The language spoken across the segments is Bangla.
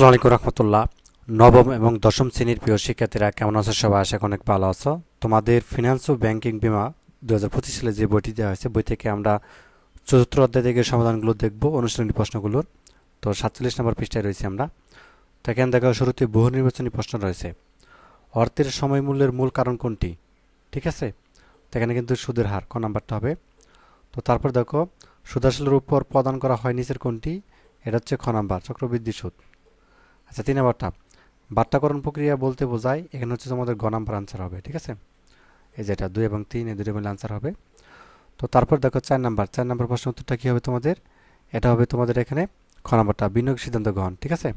আসসালামু আলাইকুম রহমতুল্লাহ। নবম এবং দশম শ্রেণির প্রিয় শিক্ষার্থীরা কেমন আছো? সবাই আশা অনেক ভালো আছো। তোমাদের ফিনান্স ও ব্যাংকিং বিমা দু হাজার পঁচিশ সালে যে বইটি দেওয়া হয়েছে, বই থেকে আমরা চতুর্থ অধ্যায় থেকে সমাধানগুলো দেখব, অনুশীলনী প্রশ্নগুলোর। তো সাতচল্লিশ নম্বর পৃষ্ঠায় রয়েছে আমরা। তো এখানে দেখা শুরুতে বহু নির্বাচনী প্রশ্ন রয়েছে। অর্থের সময় মূল্যের মূল কারণ কোনটি? ঠিক আছে? তো এখানে কিন্তু সুদের হার, ক নাম্বারটা হবে। তো তারপর দেখো সুদাসলের উপর প্রদান করা হয় নিচের কোনটি? এটা হচ্ছে খ নাম্বার, চক্রবৃদ্ধি সুদ। আচ্ছা তিন নাম্বারটা। বার্তাকরণ প্রক্রিয়া বলতে বোঝায়, এখানে হচ্ছে তোমাদের গ নাম্বার আনসার হবে, ঠিক আছে? এই যেটা দুই এবং তিন, এই দুটো মিলে আনসার হবে। তো তারপর দেখো চার নাম্বার। চার নাম্বার প্রশ্ন উত্তরটা কী হবে তোমাদের? এটা হবে তোমাদের এখানে খ নাম্বারটা, বিনিয়োগ সিদ্ধান্ত গ্রহণ, ঠিক আছে?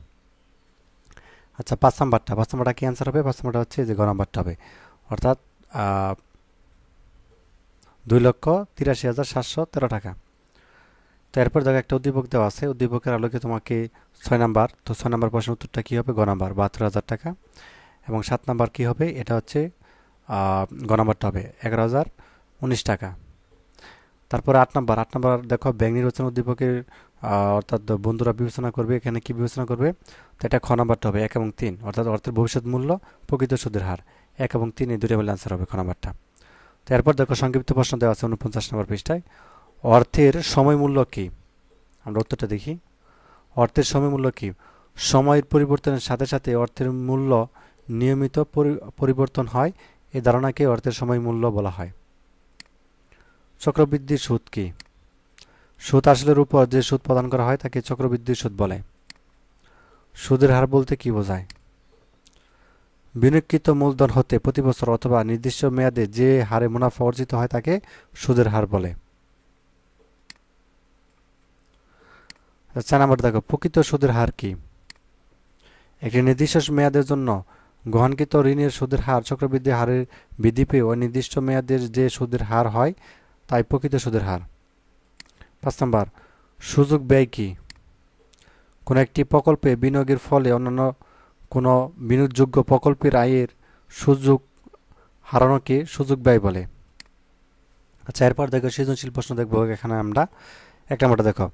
আচ্ছা পাঁচ নাম্বারটা। পাঁচ নাম্বারটা কী আনসার হবে? পাঁচ নাম্বারটা হচ্ছে যে গ নাম্বারটা হবে। অর্থাৎ দুই লক্ষ তিরাশি হাজার সাতশো তেরো টাকা। তো এরপর দেখো, একটা উদ্দীপক দেওয়া আছে। উদ্দীপকের আলোকে তোমাকে ছয় নাম্বার। তো ছয় নাম্বার প্রশ্নের উত্তরটা কী হবে? গ নাম্বার, বাহাত্তর হাজার টাকা। এবং সাত নাম্বার কী হবে? এটা হচ্ছে গ নাম্বারটা হবে, এগারো হাজার উনিশ টাকা। তারপরে আট নাম্বার আট নাম্বার দেখো, ব্যাংক নির্বাচন উদ্দীপকের অর্থাৎ বন্ধুরা বিবেচনা করবে, এখানে কি বিবেচনা করবে? তো এটা খ নাম্বারটা হবে, এক এবং তিন। অর্থাৎ অর্থের ভবিষ্যৎ মূল্য, প্রকৃত সুদের হার। এক এবং তিন, এই দুটো মিলে আনসার হবে খ নাম্বারটা। তো এরপর দেখো, সংক্ষিপ্ত প্রশ্ন দেওয়া আছে উনপঞ্চাশ নম্বর পৃষ্ঠায়। অর্থের সময় মূল্য কী? আমরা উত্তরটা দেখি। অর্থের সময় মূল্য কী? সময়ের পরিবর্তনের সাথে সাথে অর্থের মূল্য নিয়মিত পরি- পরিবর্তন হয়। এই ধারণাকে অর্থের সময় মূল্য বলা হয়। চক্রবৃদ্ধির সুদ কী? সুদ আসলের উপর যে সুদ প্রদান করা হয় তাকে চক্রবৃদ্ধির সুদ বলে। সুদের হার বলতে কি বোঝায়? বিনিয়োগকৃত মূলধন হতে প্রতি বছর অথবা নির্দিষ্ট মেয়াদে যে হারে মুনাফা অর্জিত হয় তাকে সুদের হার বলে। চার নম্বর দেখো, প্রকৃত সুদের হার কি? একটি নির্দিষ্ট মেয়াদের জন্য গ্রহণকৃত ঋণের সুদের হার চক্রবৃদ্ধি হারের বৃদ্ধি পেয়ে ওই নির্দিষ্ট মেয়াদের যে সুদের হার হয়, তাই প্রকৃত সুদের হার। পাঁচ নম্বর, সুযোগ ব্যয় কি? কোনো একটি প্রকল্পে বিনিয়োগের ফলে অন্যান্য কোনো বিনিয়োগযোগ্য প্রকল্পের আয়ের সুযোগ হারানোকে সুযোগ ব্যয় বলে? আচ্ছা এরপর দেখো সৃজনশীল প্রশ্ন দেখব, এখানে আমরা। এক নম্বরটা দেখো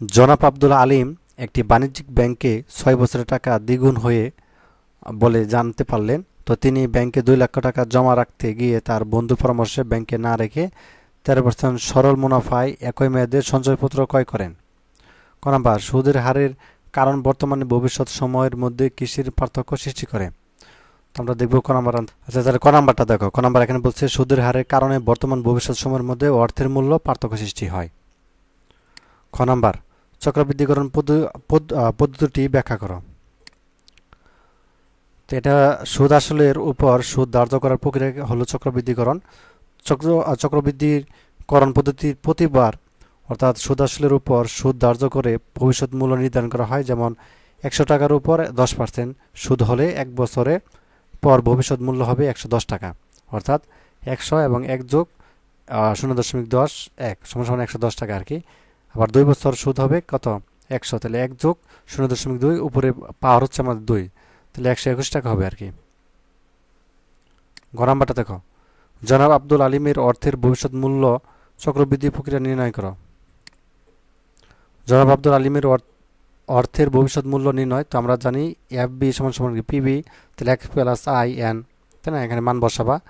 জনাব আব্দুল আলিম একটি বাণিজ্যিক ব্যাংকে ছয় বছরের টাকা দ্বিগুণ হয়ে বলে জানতে পারলেন। তো তিনি ব্যাংকে দুই লক্ষ টাকা জমা রাখতে গিয়ে তার বন্ধু পরামর্শে ব্যাংকে না রেখে তেরো পার্সেন্ট সরল মুনাফায় একই মেয়াদে সঞ্চয়পত্র ক্রয় করেন। ক নাম্বার সুদের হারের কারণ বর্তমানে ভবিষ্যৎ সময়ের মধ্যে কৃষির পার্থক্য সৃষ্টি করে। আমরা দেখব ক নাম্বার আচ্ছা তাহলে ক নাম্বারটা দেখো। ক নাম্বার এখানে বলছে, সুদের হারের কারণে বর্তমান ভবিষ্যৎ সময়ের মধ্যে অর্থের মূল্য পার্থক্য সৃষ্টি হয়। খ নাম্বার চক্রবৃদ্ধিকরণ পদ্ধতিটি ব্যাখ্যা করো। তো এটা সুদ আসলের উপর সুদ ধার্য করার প্রক্রিয়া হলো চক্রবৃদ্ধিকরণ। চক্র চক্রবৃদ্ধিকরণ পদ্ধতির প্রতিবার, অর্থাৎ সুদ আসলের উপর সুদ ধার্য করে ভবিষ্যৎ মূল্য নির্ধারণ করা হয়, যেমন একশো টাকার উপর দশ পার্সেন্ট, সুদ হলে এক বছরে পর ভবিষ্যৎ মূল্য হবে একশো দশ টাকা, অর্থাৎ একশো এবং এক যোগ শূন্য দশমিক দশ এক, সমান সমান একশো দশ টাকা আর কি। আবার দুই বছর সুদ হবে, কত? একশো। তাহলে এক যোগ শূন্য দশমিক দুই, উপরে পাওয়ার হচ্ছে আমাদের দুই। তাহলে একশো একুশ টাকা হবে আর কি। গ নাম্বারটা দেখো। জনাব আব্দুল আলিমের অর্থের ভবিষ্যৎ মূল্য চক্রবৃদ্ধি প্রক্রিয়া নির্ণয় করো। জনাব আব্দুল আলিমের অর- অর্থের ভবিষ্যৎ মূল্য নির্ণয়, তো আমরা জানি এফ বি সমান সমান পিবি, তাহলে এক্স প্লাস আই এন, তাই না? এখানে মান বসাবা।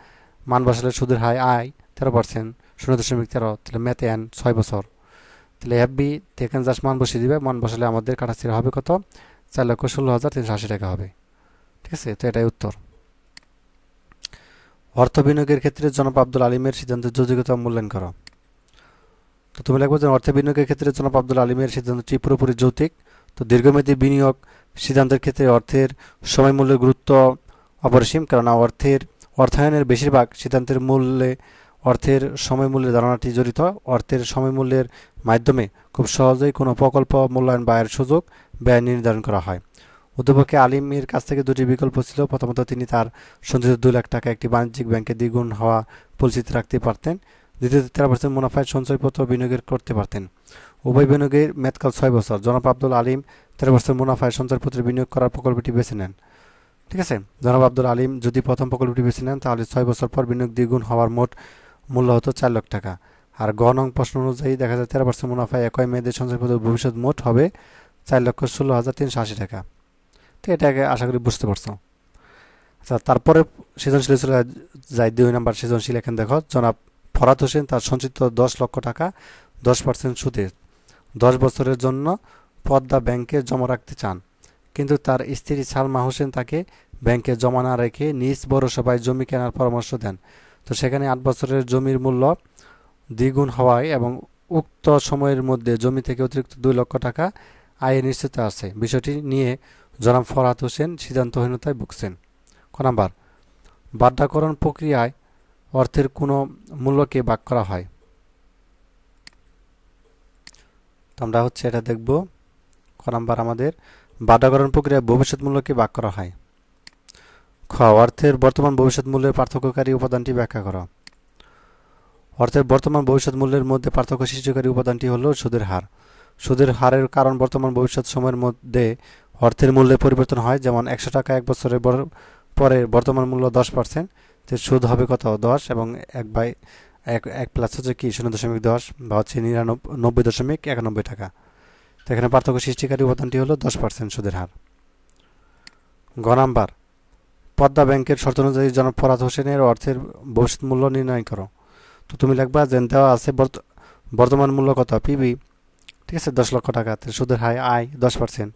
মান বসালে সুদের হাই আই তেরো পার্সেন্ট, শূন্য দশমিক তেরো, তাহলে ম্যাথ এন ছয় বছর। তাহলে এফ বি এখানে জাস্ট মান বসিয়ে দিবে। মান বসালে আমাদের কাটাছিরা হবে কত? চার লক্ষ ষোলো হাজার তিনশো আশি টাকা হবে। ঠিক আছে? তো এটাই উত্তর। অর্থ বিনিয়োগের ক্ষেত্রে জনাব আব্দুল আলিমের সিদ্ধান্তের যোগ্যতা মূল্যায়ন করো। তো তুমি লিখব যে অর্থ বিনিয়োগের ক্ষেত্রে জনাব আব্দুল আলিমের সিদ্ধান্তটি পুরোপুরি যৌতিক তো দীর্ঘমেয়াদী বিনিয়োগ সিদ্ধান্তের ক্ষেত্রে অর্থের সময় মূল্যের গুরুত্ব অপরিসীম, কেননা অর্থের অর্থায়নের বেশিরভাগ সিদ্ধান্তের মূল্যে অর্থের সময় মূল্যের ধারণাটি জড়িত। অর্থের সময় মূল্যের মাধ্যমে খুব সহজেই কোনো প্রকল্প মূল্যায়ন ব্যয়ের সুযোগ ব্যয় নির্ধারণ করা হয়। অধ্যাপকে আলিমের কাছ থেকে দুটি বিকল্প ছিল। প্রথমত, তিনি তার সঞ্চিত দু লাখ টাকা একটি বাণিজ্যিক ব্যাংকে দ্বিগুণ হওয়া পরিচিতি রাখতে পারতেন। দ্বিতীয়ত, তেরো পার্সেন্ট মুনাফায় সঞ্চয়পত্র বিনিয়োগের করতে পারতেন। উভয় বিনিয়োগের মেয়াদকাল ছয় বছর। জনাব আব্দুল আলিম তেরো পার্সেন্ট মুনাফায় সঞ্চয়পত্রে বিনিয়োগ করার প্রকল্পটি বেছে নেন। ঠিক আছে? জনাব আব্দুল আলিম যদি প্রথম প্রকল্পটি বেছে নেন, তাহলে ছয় বছর পর বিনিয়োগ দ্বিগুণ হওয়ার মোট মূল্য হতো চার লাখ টাকা। আর গ নং প্রশ্ন অনুযায়ী দেখা যায় তেরো পার্সেন্ট মুনাফায় একই মেয়াদে সঞ্চয়পত্রের ভবিষ্যৎ মোট হবে চার লক্ষ ষোলো হাজার তিনশো আশি টাকা। তো এটাকে আশা করি বুঝতে পারছ। আচ্ছা তারপরে সৃজনশীল চলে যায় দুই নাম্বার সৃজনশীল এখানে দেখো, জনাব ফরাত হোসেন তার সঞ্চিত দশ লক্ষ টাকা দশ পার্সেন্ট সুদে দশ বছরের জন্য পদ্মা ব্যাংকে জমা রাখতে চান। কিন্তু তার স্ত্রী সালমা হোসেন তাকে ব্যাংকে জমা না রেখে নিজ পৌরসভায় জমি কেনার পরামর্শ দেন। তো সেখানে আট বছরের জমির মূল্য দ্বিগুণ হওয়ায় এবং উক্ত সময়ের মধ্যে জমি থেকে অতিরিক্ত দুই লক্ষ টাকা আয় নিশ্চিত আছে। বিষয়টি নিয়ে জনাব ফরহাদ হোসেন সিদ্ধান্তহীনতায় ভুগছেন। ক নাম্বার, বাধ্যাকরণ প্রক্রিয়ায় অর্থের কোনো মূল্যকে ভাগ করা হয়। আমরা হচ্ছে এটা দেখব। ক নাম্বার, আমাদের বাধ্যাকরণ প্রক্রিয়ায় ভবিষ্যৎ মূল্যকে ভাগ করা হয়। খ অর্থের বর্তমান ভবিষ্যৎ মূল্যের পার্থক্যকারী উপাদানটি ব্যাখ্যা করা। অর্থের বর্তমান ভবিষ্যৎ মূল্যের মধ্যে পার্থক্য সৃষ্টিকারী উপাদানটি হল সুদের হার। সুদের হারের কারণ বর্তমান ভবিষ্যৎ সময়ের মধ্যে অর্থের মূল্যে পরিবর্তন হয়, যেমন একশো টাকা এক বছরের পরে বর্তমান মূল্য দশ পার্সেন্ট সুদ হবে কত? দশ, এবং এক বাই এক এক প্লাস হচ্ছে কি? শূন্য দশমিক দশ, বা হচ্ছে নিরানব্বই নব্বই দশমিক একানব্বই টাকা। তো এখানে পার্থক্য সৃষ্টিকারী উপাদানটি হলো দশ পার্সেন্ট সুদের হার। গ নাম্বার পদ্মা ব্যাংকের শর্ত অনুযায়ী জনাব ফরাদ হোসেনের অর্থের ভবিষ্যৎ মূল্য নির্ণয় করো। তো তুমি লিখবা যে দেওয়া আছে বর্ত- বর্তমান মূল্য কত? পিবি। ঠিক আছে, দশ লক্ষ টাকা। তাহলে সুদের হাই, আয় দশ পার্সেন্ট।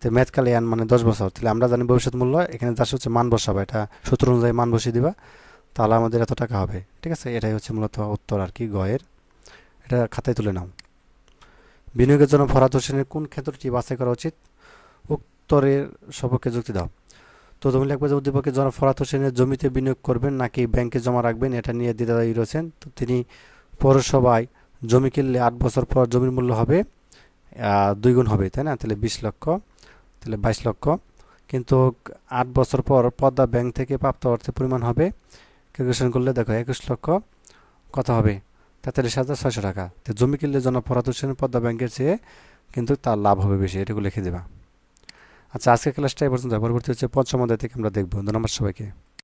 তো ম্যাথ কালিয়ান মানে দশ বছর। তাহলে আমরা জানি ভবিষ্যৎ মূল্য, এখানে যা হচ্ছে মান বসাবা। এটা সূত্র অনুযায়ী মান বসিয়ে দিবা। তাহলে আমাদের এত টাকা হবে। ঠিক আছে, এটাই হচ্ছে মূলত উত্তর আর কি, গয়ের। এটা খাতায় তুলে নাও। বিনিয়োগের জন্য ফরাদ হোসেনের কোন ক্ষেত্রটি বাছাই করা উচিত? উত্তরের সপক্ষে যুক্তি দাও। তো তুমি লিখবে যে উদ্দীপকে জন ফরাদ হোসেনের জমিতে বিনিয়োগ করবেন নাকি ব্যাংকে জমা রাখবেন এটা নিয়ে দ্বিধাদায়ী রয়েছেন। তো তিনি পৌরসভায় জমি কিনলে আট বছর পর জমির মূল্য হবে দুই গুণ হবে, তাই না? তাহলে বিশ লক্ষ, তাহলে বাইশ লক্ষ। কিন্তু আট বছর পর পদ্মা ব্যাংক থেকে প্রাপ্ত অর্থের পরিমাণ হবে, ক্যালকুলেশন করলে দেখো একুশ লক্ষ, কত হবে? তেতাল্লিশ হাজার ছয়শো টাকা। তো জমি কিনলে জন ফরাদ হোসেন পদ্মা ব্যাংকের চেয়ে কিন্তু তার লাভ হবে বেশি, এটুকু লিখে দেবা। আচ্ছা আজকে ক্লাসটা এই পর্যন্ত। পরবর্তী হচ্ছে পঞ্চম অধ্যায় থেকে আমরা দেখব। ধন্যবাদ সবাইকে।